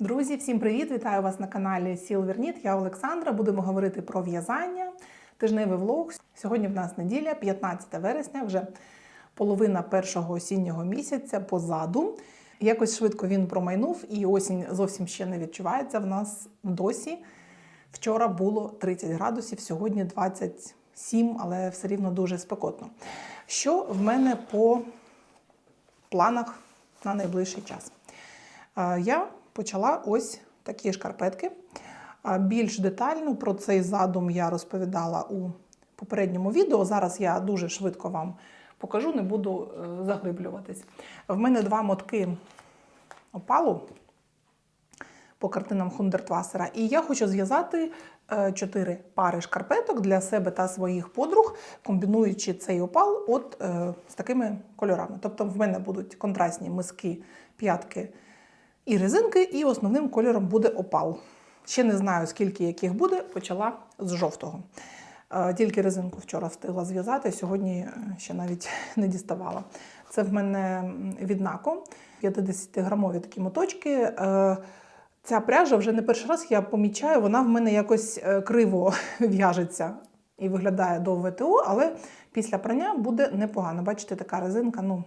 Друзі, всім привіт! Вітаю вас на каналі Silverknit. Я Олександра. Будемо говорити про в'язання. Тижневий влог. Сьогодні в нас неділя, 15 вересня, вже половина першого осіннього місяця позаду. Якось швидко він промайнув, і осінь зовсім ще не відчувається. В нас досі. Вчора було 30 градусів, сьогодні 27, але все рівно дуже спекотно. Що в мене по планах на найближчий час? Е, Я почала ось такі шкарпетки. Більш детально про цей задум я розповідала у попередньому відео. Зараз я дуже швидко вам покажу, не буду е, заглиблюватись. В мене два мотки опалу по картинам Хундертвасера. І я хочу зв'язати е, чотири пари шкарпеток для себе та своїх подруг, комбінуючи цей опал от е, з такими кольорами. Тобто в мене будуть контрастні миски, п'ятки і резинки, і основним кольором буде опал. Ще не знаю, скільки яких буде, почала з жовтого. Е, Тільки резинку вчора встигла зв'язати, сьогодні е, ще навіть не діставала. Це в мене м, від Нако, 50-грамові такі моточки. Е, Ця пряжа вже не перший раз я помічаю, вона в мене якось криво в'яжеться і виглядає до ВТО, але після прання буде непогано. Бачите, така резинка, ну,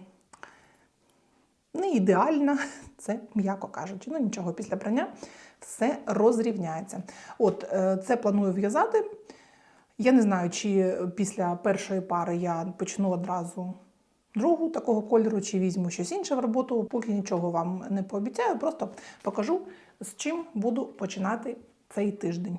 не ідеальна, це м'яко кажучи. Ну нічого, після прання все розрівняється. От е, це планую в'язати. Я не знаю, чи після першої пари я почну одразу другу такого кольору, чи візьму щось інше в роботу. Поки нічого вам не пообіцяю, просто покажу, з чим буду починати цей тиждень.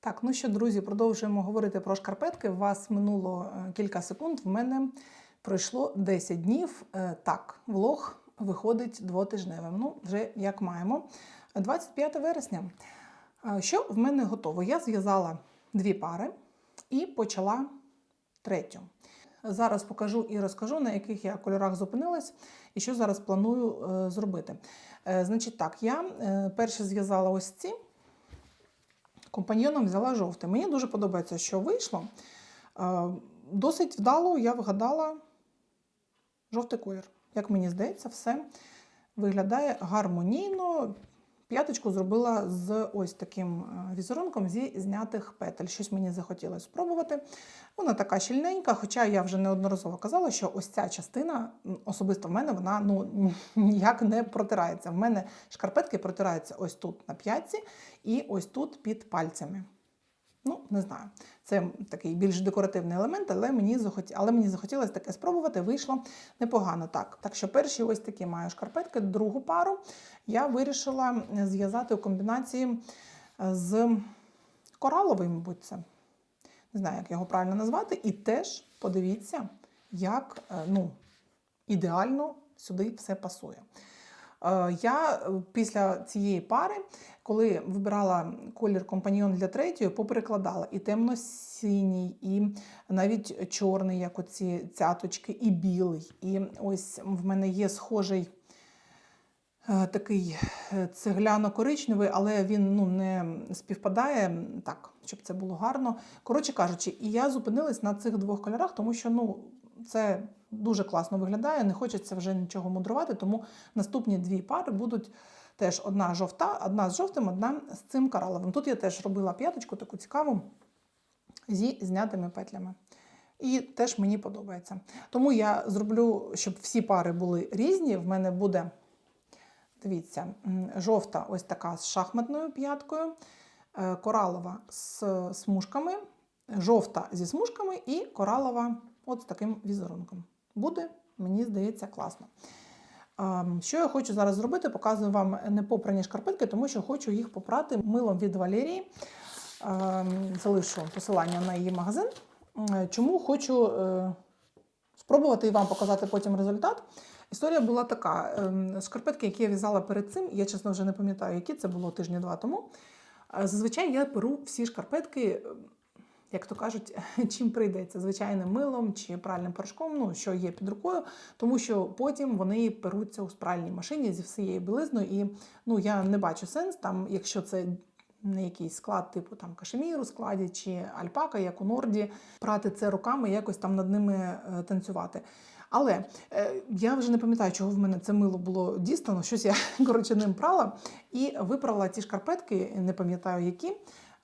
Так, ну що, друзі, продовжуємо говорити про шкарпетки. У вас минуло е, кілька секунд. В мене пройшло 10 днів. Е, Так, влог виходить двотижневим. Ну, вже як маємо. 25 вересня. Е, Що в мене готово? Я зв'язала дві пари і почала третю. Зараз покажу і розкажу, на яких я кольорах зупинилась і що зараз планую е, зробити. Значить, так, я перше зв'язала ось ці. Компаньйоном взяла жовтий. Мені дуже подобається, що вийшло. Досить вдало я вгадала жовтий колір. Як мені здається, все виглядає гармонійно. П'яточку зробила з ось таким е, візерунком зі знятих петель. Щось мені захотілося спробувати. Вона така щільненька, хоча я вже неодноразово казала, що ось ця частина, особисто в мене, вона ну, ніяк не протирається. В мене шкарпетки протираються ось тут на п'ятці і ось тут під пальцями. Ну, не знаю. Це такий більш декоративний елемент, але мені захоті... але мені захотілося таке спробувати. Вийшло непогано так. Так що перші ось такі маю шкарпетки, другу пару я вирішила зв'язати у комбінації е, з кораловим, мабуть, це. Не знаю, як його правильно назвати. І теж подивіться, як е, ну, ідеально сюди все пасує. Е, Я е, після цієї пари, коли вибирала колір компаньйон для третьої, поперекладала і темно-синій, і навіть чорний, як оці цяточки, і білий. І ось в мене є схожий е, такий цегляно-коричневий, але він ну, не співпадає так, щоб це було гарно. Коротше кажучи, і я зупинилась на цих двох кольорах, тому що ну, це дуже класно виглядає, не хочеться вже нічого мудрувати, тому наступні дві пари будуть теж одна жовта, одна з жовтим, одна з цим кораловим. Тут я теж робила п'яточку таку цікаву зі знятими петлями. І теж мені подобається. Тому я зроблю, щоб всі пари були різні. В мене буде, дивіться, жовта ось така з шахматною п'яткою, е, коралова з смужками, жовта зі смужками і коралова от з таким візерунком. Буде, мені здається, класно. Ем, Що я хочу зараз зробити? Показую вам непопрані шкарпетки, тому що хочу їх попрати милом від Валерії. Ем, Залишу посилання на її магазин. Чому хочу е, спробувати і вам показати потім результат. Історія була така: ем, шкарпетки, які я в'язала перед цим, я чесно вже не пам'ятаю, які це було тижні два тому. Е, Зазвичай я беру всі шкарпетки, як то кажуть, чим прийдеться, звичайним милом чи пральним порошком, ну що є під рукою, тому що потім вони перуться у спральній машині зі всією білизною. І ну я не бачу сенс там, якщо це не якийсь склад, типу там кашеміру складі чи альпака, як у Норді, прати це руками, якось там над ними е, танцювати. Але е, я вже не пам'ятаю, чого в мене це мило було дістано. Щось я коротше ним прала і виправила ті шкарпетки, не пам'ятаю які.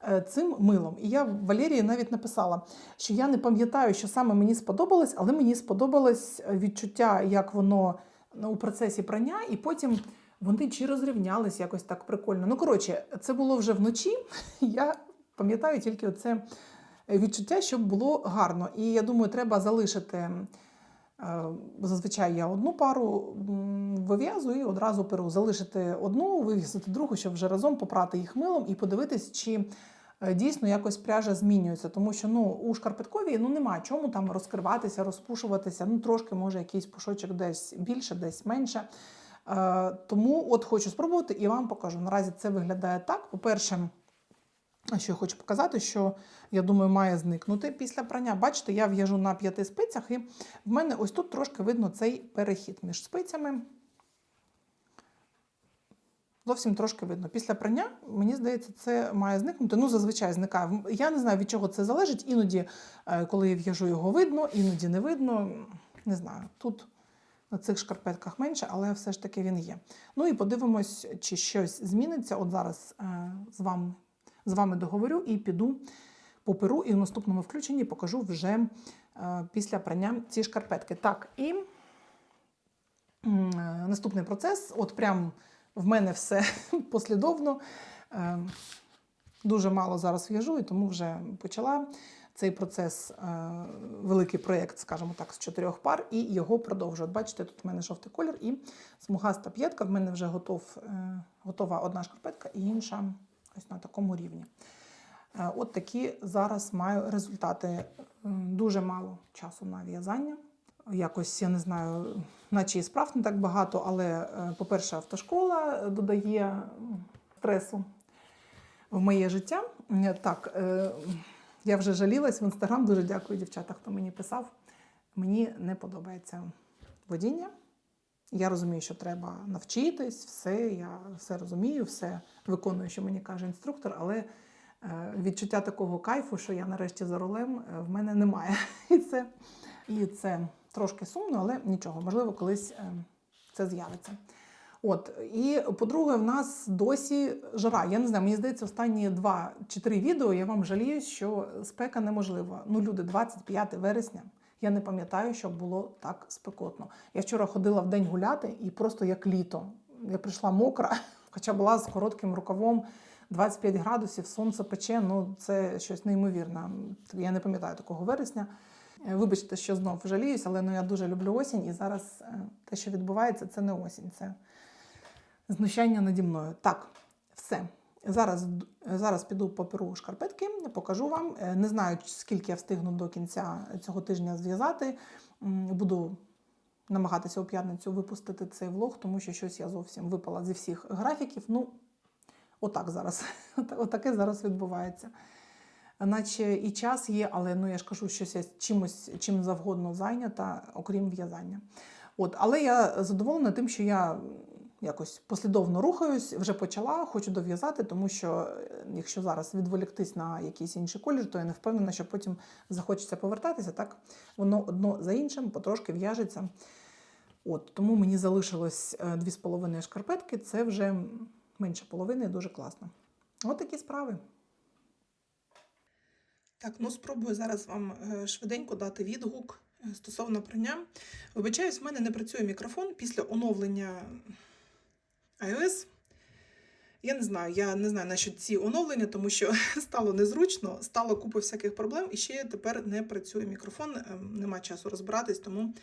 Е, Цим милом. І я Валерії навіть написала, що я не пам'ятаю, що саме мені сподобалось, але мені сподобалось відчуття, як воно ну, у процесі прання, і потім вони чи розрівнялись якось так прикольно. Ну, коротше, це було вже вночі. Я пам'ятаю тільки оце відчуття, щоб було гарно. І я думаю, треба залишити. Е, Зазвичай я одну пару вив'язую і одразу перу. Залишити одну, вивісити другу, щоб вже разом попрати їх милом і подивитись, чи е, дійсно якось пряжа змінюється. Тому що ну, у шкарпетковій ну, нема чому там розкриватися, розпушуватися. Ну, трошки може якийсь пушочок десь більше, десь менше. Е, Тому от хочу спробувати і вам покажу. Наразі це виглядає так. По-перше, що я хочу показати, що я думаю, має зникнути після прання. Бачите, я в'яжу на п'яти спицях, і в мене ось тут трошки видно цей перехід між спицями. Зовсім трошки видно. Після прання, мені здається, це має зникнути. Ну, зазвичай зникає. Я не знаю, від чого це залежить. Іноді, е, коли я в'яжу, його видно, іноді не видно. Не знаю. Тут на цих шкарпетках менше, але все ж таки він є. Ну і подивимось, чи щось зміниться. От зараз е, з вами, з вами договорю і піду по перу, і в наступному включенні покажу вже е, після прання ці шкарпетки. Так, і е, наступний процес. От прям в мене все послідовно. Е, Дуже мало зараз в'яжу, і тому вже почала цей процес, великий проєкт, скажімо так, з чотирьох пар, і його продовжую. От Бачите, тут в мене жовтий колір і смугаста п'ятка. В мене вже готов, готова одна шкарпетка і інша ось на такому рівні. Е, От такі зараз маю результати. Дуже мало часу на в'язання. Якось я не знаю, наче і справ не так багато, але, е, по-перше, автошкола додає стресу в моє життя. Так, е, я вже жалілась в інстаграм. Дуже дякую, дівчата, хто мені писав. Мені не подобається водіння. Я розумію, що треба навчитись, все, я все розумію, все виконую, що мені каже інструктор, але е, відчуття такого кайфу, що я нарешті за рулем, е, в мене немає. І це, і це трошки сумно, але нічого, можливо, колись е, це з'явиться. От, і по-друге, в нас досі жара. Я не знаю, мені здається, останні два чи три відео я вам жалію, що спека неможлива. Ну, люди, 25 вересня. Я не пам'ятаю, щоб було так спекотно. Я вчора ходила в день гуляти і просто як літо. Я прийшла мокра, хоча була з коротким рукавом 25 градусів, сонце пече. Ну це щось неймовірне. Я не пам'ятаю такого вересня. Е, Вибачте, що знов жаліюсь, але ну я дуже люблю осінь, і зараз е, те, що відбувається, це не осінь, це знущання наді мною. Так, все. Зараз, зараз піду по перу шкарпетки, покажу вам. Е, Не знаю, скільки я встигну до кінця цього тижня зв'язати. Буду намагатися у п'ятницю випустити цей влог, тому що щось я зовсім випала зі всіх графіків. Ну, отак зараз. Отаке зараз відбувається. Наче і час є, але ну я ж кажу, що я чимось чим завгодно зайнята, окрім в'язання. От, але я задоволена тим, що я якось послідовно рухаюсь, вже почала, хочу дов'язати, тому що е, якщо зараз відволіктись на якийсь інший колір, то я не впевнена, що потім захочеться повертатися. Так воно одно за іншим потрошки в'яжеться. От, тому мені залишилось е, дві з половиною шкарпетки, це вже менше половини, дуже класно. От такі справи. Так, ну спробую зараз вам е, швиденько дати відгук е, стосовно прання. Вибачаюсь, в мене не працює мікрофон після оновлення iOS. Я не знаю, я не знаю насчет ці оновлення, тому що стало незручно, стало купа всяких проблем, і ще тепер не працює мікрофон, ем, нема часу розбиратись, тому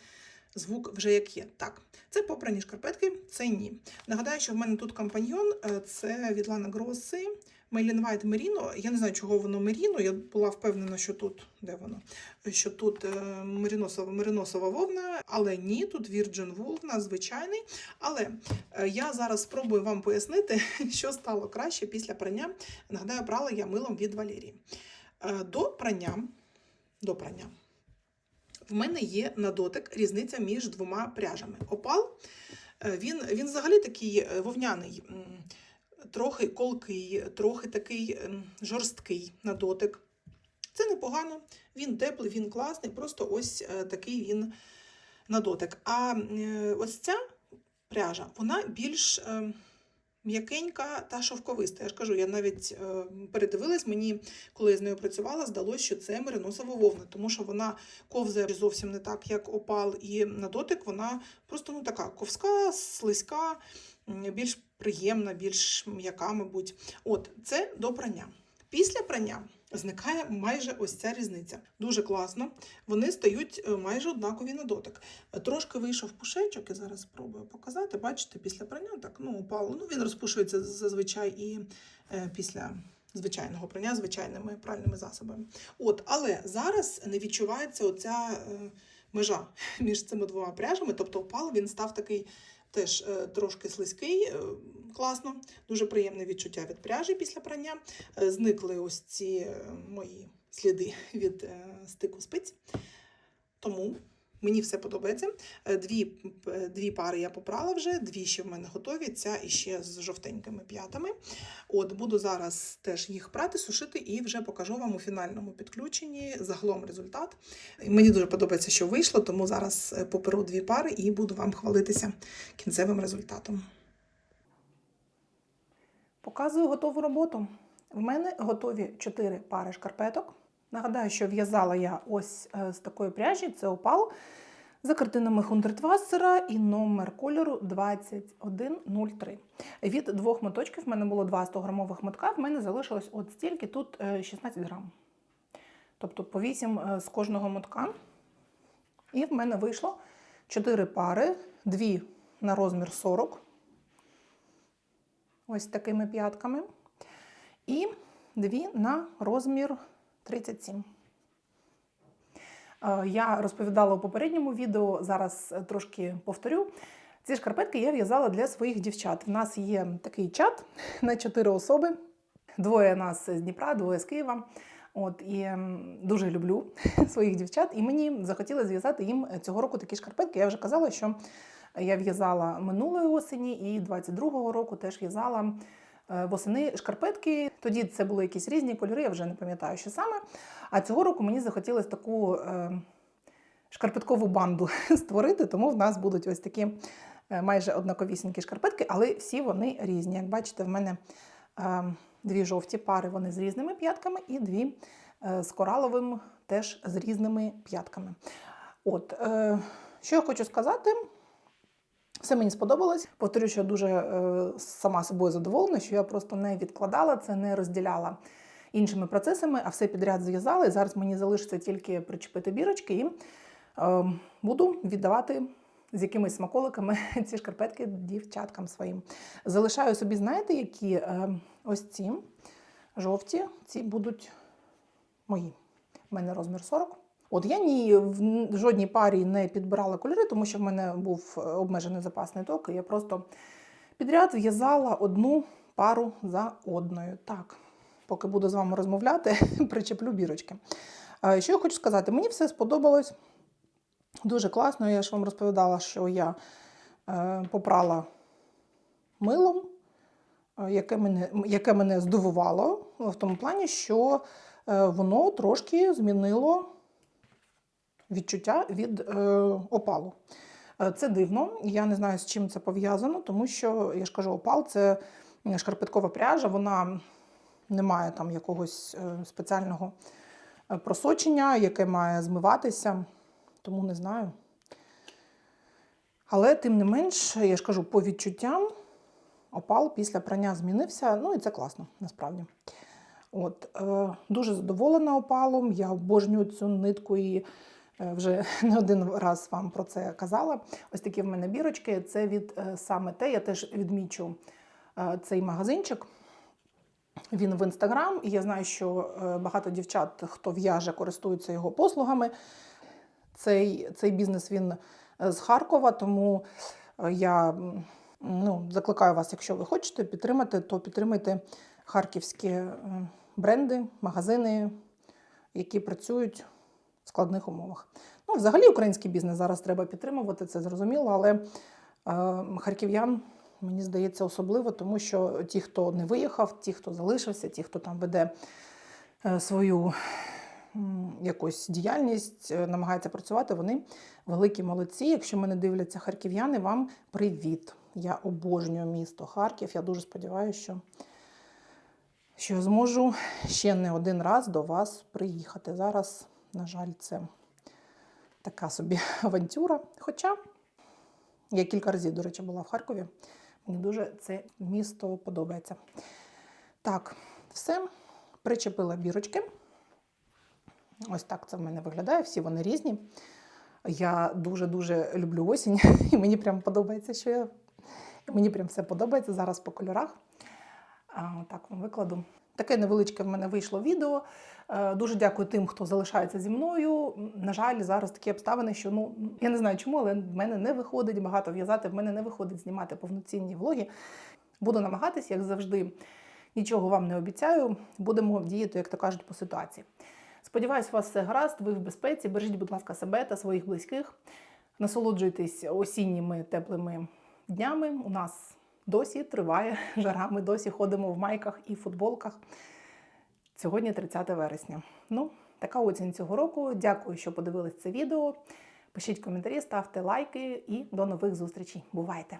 звук вже як є. Так, це попрані шкарпетки, це ні. Нагадаю, що в мене тут компаньйон, е, це від Лана Grossi, Maylin White Merino. Я не знаю, чого воно Merino, я була впевнена, що тут, де воно? Що тут е, мериносова, мериносова вовна, але ні, тут Virgin Wool, звичайний. Але е, я зараз спробую вам пояснити, що стало краще після прання. Нагадаю, прала я милом від Валерії. Е, До прання, до прання в мене є на дотик різниця між двома пряжами. Опал, він, він взагалі такий вовняний, трохи колкий, трохи такий ем, жорсткий на дотик. Це непогано, він теплий, він класний, просто ось е, такий він на дотик. А е, ось ця пряжа, вона більш е, м'якенька та шовковиста. Я ж кажу, я навіть передивилась, мені, коли я з нею працювала, здалося, що це мериносова вовна, тому що вона ковзає зовсім не так, як опал, і на дотик вона просто ну, така ковська, слизька, більш приємна, більш м'яка, мабуть. От, це до прання. Після прання зникає майже ось ця різниця. Дуже класно. Вони стають е, майже однакові на дотик. Трошки вийшов пушечок, і зараз спробую показати. Бачите, після прання так, ну, опало. Ну, він розпушується зазвичай і е, після звичайного прання звичайними пральними засобами. От, але зараз не відчувається оця е, межа між цими двома пряжами. Тобто опал він став такий теж е, трошки слизький, е, класно, дуже приємне відчуття від пряжі після прання. Е, Зникли ось ці мої сліди від стику спиць. Тому мені все подобається. Е, Дві, е, дві пари я попрала вже, дві ще в мене готові. Ця іще з жовтенькими п'ятами. От буду зараз теж їх прати, сушити і вже покажу вам у фінальному підключенні загалом результат. Мені дуже подобається, що вийшло, тому зараз е, поперу дві пари і буду вам хвалитися кінцевим результатом. Показую готову роботу. В мене готові 4 пари шкарпеток. Нагадаю, що в'язала я ось е, з такої пряжі, це опал за картинами Хундертвассера і номер кольору 2103. Від двох моточків в мене було два 100-грамових мотка, в мене залишилось от стільки, тут е, 16 грам. Тобто по 8 е, з кожного мотка. І в мене вийшло 4 пари, 2 на розмір 40, ось такими п'ятками, і 2 на розмір 37. Е, Я розповідала у попередньому відео, зараз е, трошки повторю. Ці шкарпетки я в'язала для своїх дівчат. В нас є такий чат на 4 особи. Двоє нас з Дніпра, двоє з Києва. От і дуже люблю своїх дівчат. І мені захотілося зв'язати їм цього року такі шкарпетки. Я вже казала, що я в'язала минулої осені і 22-го року теж в'язала е, восени шкарпетки. Тоді це були якісь різні кольори, я вже не пам'ятаю, що саме. А цього року мені захотілося таку е, шкарпеткову банду створити, тому в нас будуть ось такі е, майже однаковісінькі шкарпетки, але всі вони різні. Як бачите, в мене е, дві жовті пари, вони з різними п'ятками, і дві е, з кораловим теж з різними п'ятками. От, е, що я хочу сказати. Все мені сподобалось. Повторю, що дуже е, сама собою задоволена, що я просто не відкладала це, не розділяла іншими процесами, а все підряд зв'язала. І зараз мені залишиться тільки причепити бірочки і е, буду віддавати з якимись смаколиками ці шкарпетки дівчаткам своїм. Залишаю собі, знаєте, які е, ось ці жовті, ці будуть мої. У мене розмір 40. От я ні в жодній парі не підбирала кольори, тому що в мене був е, обмежений запасний ток, і я просто підряд в'язала одну пару за одною. Так, поки буду з вами розмовляти, причеплю бірочки. Що я хочу сказати, мені все сподобалось дуже класно. Я ж вам розповідала, що я е, попрала милом, е, яке мене, яке мене здивувало в тому плані, що воно трошки змінило відчуття від е, опалу. Е, Це дивно, я не знаю, з чим це пов'язано, тому що, я ж кажу, опал це шкарпеткова пряжа, вона не має там якогось е, спеціального е, просочення, яке має змиватися, тому не знаю. Але тим не менш, я ж кажу, по відчуттям опал після прання змінився. Ну і це класно, насправді. От, е, дуже задоволена опалом. Я обожнюю цю нитку і вже не один раз вам про це казала. Ось такі в мене бірочки. Це від е, саме те. Я теж відмічу е, цей магазинчик. Він в інстаграм, і я знаю, що е, багато дівчат, хто в'яже, користуються його послугами. Цей, цей бізнес він е, з Харкова, тому е, я ну, закликаю вас, якщо ви хочете підтримати, то підтримайте харківські е, бренди, магазини, які працюють складних умовах. Ну, взагалі, український бізнес зараз треба підтримувати, це зрозуміло, але е, харків'ян, мені здається, особливо, тому що ті, хто не виїхав, ті, хто залишився, ті, хто там веде е, свою якусь діяльність, е, намагаються працювати, вони великі молодці. Якщо мене дивляться харків'яни, вам привіт. Я обожнюю місто Харків. Я дуже сподіваюся, що, що я зможу ще не один раз до вас приїхати. Зараз, на жаль, це така собі авантюра. Хоча я кілька разів, до речі, була в Харкові. Мені дуже це місто подобається. Так, все. Причепила бірочки. Ось так це в мене виглядає. Всі вони різні. Я дуже-дуже люблю осінь, і мені прям подобається, що я. Мені прям все подобається зараз по кольорах. Так вам викладу. Таке невеличке в мене вийшло відео. Е, Дуже дякую тим, хто залишається зі мною. На жаль, зараз такі обставини, що ну я не знаю чому, але в мене не виходить багато в'язати, в мене не виходить знімати повноцінні влоги. Буду намагатись, як завжди, нічого вам не обіцяю. Будемо діяти, як то кажуть, по ситуації. Сподіваюсь, у вас все гаразд, ви в безпеці. Бережіть, будь ласка, себе та своїх близьких. Насолоджуйтесь осінніми теплими днями. У нас досі триває жара. Ми досі ходимо в майках і футболках. Сьогодні 30 вересня. Ну, така оцінь цього року. Дякую, що подивились це відео. Пишіть коментарі, ставте лайки і до нових зустрічей. Бувайте!